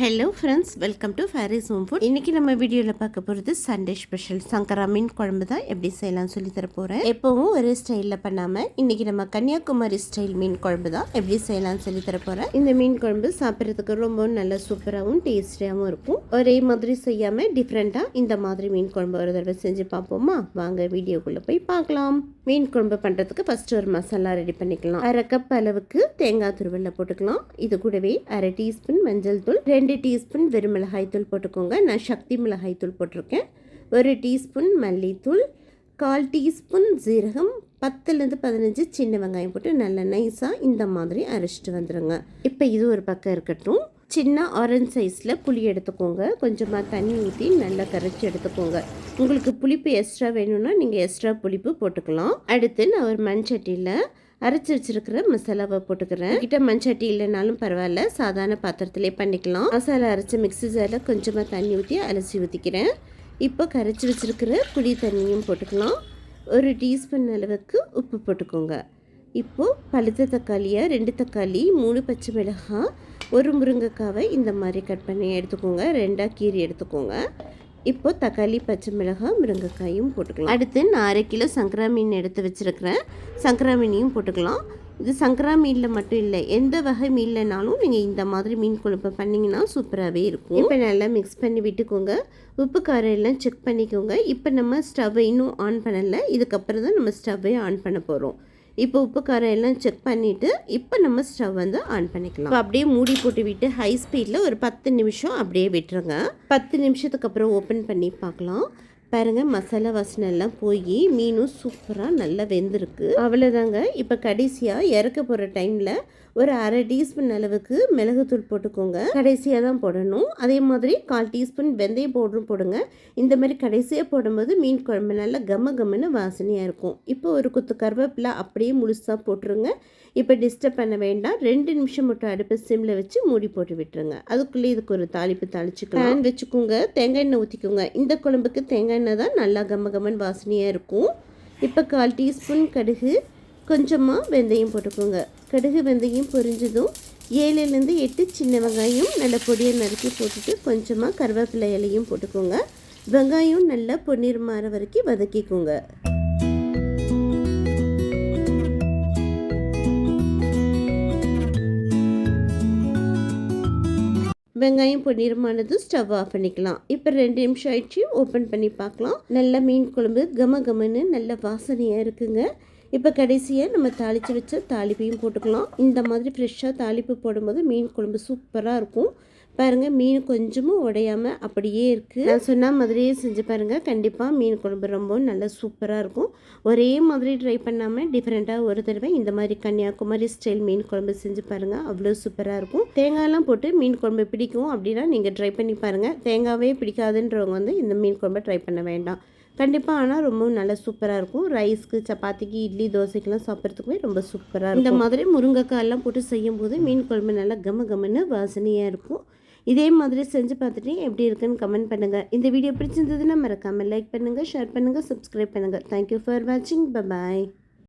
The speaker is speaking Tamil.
Hello friends welcome to Fairy's Home Food இன்றைக்கி நம்ம வீடியோவில் பார்க்க போகிறது சண்டே ஸ்பெஷல் சங்கரா மீன் குழம்பு தான் எப்படி செய்யலாம் சொல்லி தர போகிறேன் எப்போவும் ஒரே ஸ்டைலில் பண்ணாமல் இன்றைக்கி நம்ம கன்னியாகுமரி ஸ்டைல் மீன் குழம்பு தான் எப்படி செய்யலாம்னு சொல்லி தர போகிறேன் இந்த மீன் குழம்பு சாப்பிட்றதுக்கு ரொம்ப நல்ல சூப்பராகவும் டேஸ்டியாகவும் இருக்கும். ஒரே மாதிரி செய்யாமல் டிஃப்ரெண்ட்டாக இந்த மாதிரி மீன் குழம்பு ஒரு தடவை செஞ்சு பார்ப்போமா? வாங்க வீடியோக்குள்ளே போய் பார்க்கலாம். மீன் குழம்பு பண்ணுறதுக்கு ஃபஸ்ட்டு ஒரு மசாலா ரெடி பண்ணிக்கலாம். அரை கப் அளவுக்கு தேங்காய் துருவலில் போட்டுக்கலாம். இது கூடவே அரை டீஸ்பூன் மஞ்சள் தூள் ரெண்டு ரெண்டு டீஸ்பூன் வெறும் மிளகாய் தூள் போட்டுக்கோங்க. நான் சக்தி மிளகாய் தூள் போட்டிருக்கேன். ஒரு டீஸ்பூன் மல்லித்தூள் கால் டீஸ்பூன் ஜீரகம் பத்துலேருந்து பதினஞ்சு சின்ன வெங்காயம் போட்டு நல்லா நைஸாக இந்த மாதிரி அரைச்சிட்டு வந்துடுங்க இப்போ இது ஒரு பக்கம் இருக்கட்டும். சின்ன ஆரஞ்ச் சைஸில் புளி எடுத்துக்கோங்க. கொஞ்சமாக தண்ணி ஊற்றி நல்லா கரைச்சி எடுத்துக்கோங்க. உங்களுக்கு புளிப்பு எக்ஸ்ட்ரா வேணும்னா நீங்கள் எக்ஸ்ட்ரா புளிப்பு போட்டுக்கலாம். அடுத்து நான் ஒரு மண் சட்டியில் அரைச்சி வச்சிருக்கிற மசாலாவை போட்டுக்கிறேன். கிட்ட மண்சட்டி இல்லைனாலும் பரவாயில்ல. சாதாரண பாத்திரத்திலே பண்ணிக்கலாம். மசாலா அரைச்ச மிக்ஸி ஜாரில் கொஞ்சமாக தண்ணி ஊற்றி அலசி ஊற்றிக்கிறேன் இப்போ கரைச்சி வச்சிருக்கிற புளி தண்ணியும் போட்டுக்கலாம். ஒரு டீஸ்பூன் அளவுக்கு உப்பு போட்டுக்கோங்க. இப்போது பழுத்த தக்காளியை ரெண்டு தக்காளி மூணு பச்சை மிளகாய் ஒரு முருங்கைக்காவை இந்த மாதிரி கட் பண்ணி எடுத்துக்கோங்க. ரெண்டாக கீரி எடுத்துக்கோங்க. இப்போ தக்காளி பச்சை மிளகாய் முருங்கைக்காயும் போட்டுக்கலாம். அடுத்து நான் அரை கிலோ சங்கரா மீன் எடுத்து வச்சுருக்கிறேன். சங்கரா மீனையும் போட்டுக்கலாம். இது சங்கரா மீனில் மட்டும் இல்லை எந்த வகை மீன்லனாலும் நீங்கள் இந்த மாதிரி மீன் குழம்பு பண்ணிங்கன்னா சூப்பராகவே இருக்கும். இப்போ நல்லா மிக்ஸ் பண்ணி விட்டுக்கோங்க. உப்பு காரம் எல்லாம் செக் பண்ணிக்கோங்க. இப்போ நம்ம ஸ்டவ்வை இன்னும் ஆன் பண்ணலை. இதுக்கப்புறம் தான் நம்ம ஸ்டவ்வை ஆன் பண்ண போகிறோம் இப்போ உப்பு காரம் எல்லாம் செக் பண்ணிவிட்டு இப்போ நம்ம ஸ்டவ் வந்து ஆன் பண்ணிக்கலாம். அப்படியே மூடி போட்டு விட்டு ஹை ஸ்பீடில் ஒரு பத்து நிமிஷம் அப்படியே விட்டுருங்க. பத்து நிமிஷத்துக்கு அப்புறம் ஓப்பன் பண்ணி பார்க்கலாம். பாருங்கள் மசாலா வாசனை எல்லாம் போய் மீனும் சூப்பராக நல்லா வெந்திருக்கு. அவ்வளோதாங்க இப்போ கடைசியாக இறக்க போகிற டைமில் ஒரு அரை டீஸ்பூன் அளவுக்கு மிளகுத்தூள் போட்டுக்கோங்க. கடைசியாக தான் போடணும். அதே மாதிரி கால் டீஸ்பூன் வெந்தயம் பவுடரும் போடுங்க. இந்த மாதிரி கடைசியாக போடும்போது மீன் குழம்பு நல்லா கம கமன்னு வாசனையாக இருக்கும். இப்போ ஒரு குத்து கருவேப்பிலை அப்படியே முழுசாக போட்டுருங்க. இப்போ டிஸ்டர்ப் பண்ண வேண்டாம். ரெண்டு நிமிஷம் மட்டும் அடுப்பு சிம்மில் வச்சு மூடி போட்டு விட்டுருங்க. அதுக்குள்ளே இதுக்கு ஒரு தாளிப்பு தாளிச்சுக்கலாம். வச்சுக்கோங்க. தேங்காய் எண்ணெய் ஊற்றிக்கோங்க இந்த குழம்புக்கு தேங்காய் எண்ணெய் தான் நல்லா கம வாசனையாக இருக்கும். இப்போ கால் டீஸ்பூன் கடுகு கொஞ்சமாக வெந்தயம் போட்டுக்கோங்க. கடுகு வெந்தயம் பொரிஞ்சதும் ஏழுலேருந்து எட்டு சின்ன வெங்காயம் நல்லா பொடியை நறுக்கி போட்டுட்டு கொஞ்சமாக கருவேப்பிலை இலையும் போட்டுக்கோங்க. வெங்காயம் நல்லா பொன்னீர் மாற வரைக்கும் வதக்கிக்கோங்க. வெங்காயம் பொன்னிறமானது ஸ்டவ் ஆஃப் பண்ணிக்கலாம். இப்போ ரெண்டு நிமிஷம் ஆயிடுச்சு. ஓப்பன் பண்ணி பார்க்கலாம். நல்ல மீன் குழம்பு கம கமன்னு நல்ல வாசனையாக இருக்குங்க. இப்போ கடைசியாக நம்ம தாளித்து வச்ச தாளிப்பையும் போட்டுக்கலாம். இந்த மாதிரி ஃப்ரெஷ்ஷாக தாளிப்பு போடும்போது மீன் குழம்பு சூப்பராக இருக்கும். பாருங்கள் மீன் கொஞ்சமும் உடையாமல் அப்படியே இருக்குது நான் சொன்ன மாதிரியே செஞ்சு பாருங்கள் கண்டிப்பாக மீன் குழம்பு ரொம்ப நல்லா சூப்பராக இருக்கும். ஒரே மாதிரி ட்ரை பண்ணாமல் டிஃப்ரெண்ட்டாக ஒரு தடவை இந்த மாதிரி கன்னியாகுமரி ஸ்டைல் மீன் குழம்பு செஞ்சு பாருங்கள் அவ்வளோ சூப்பராக இருக்கும். தேங்காயெல்லாம் போட்டு மீன் குழம்பு பிடிக்கும் அப்படின்னா நீங்கள் ட்ரை பண்ணி பாருங்கள் தேங்காவே பிடிக்காதுன்றவங்க வந்து இந்த மீன் குழம்பை ட்ரை பண்ண வேண்டாம். கண்டிப்பாக ஆனால் ரொம்ப நல்லா சூப்பராக இருக்கும். ரைஸ்க்கு சப்பாத்திக்கு இட்லி தோசைக்கெல்லாம் சாப்பிட்றதுக்குமே ரொம்ப சூப்பராக இருக்கும். இந்த மாதிரி முருங்கைக்காய் எல்லாம் போட்டு செய்யும் போது மீன் குழம்பு நல்லா கம கமன்னு வாசனையாக இருக்கும். இதே மாதிரி செஞ்சு பார்த்துட்டு எப்படி இருக்குன்னு கமெண்ட் பண்ணுங்கள் இந்த வீடியோ பிடிச்சிருந்ததுன்னா மறக்காமல் லைக் பண்ணுங்கள் ஷேர் பண்ணுங்கள் சப்ஸ்கிரைப் பண்ணுங்கள் தேங்க்யூ ஃபார் வாட்சிங் பாய்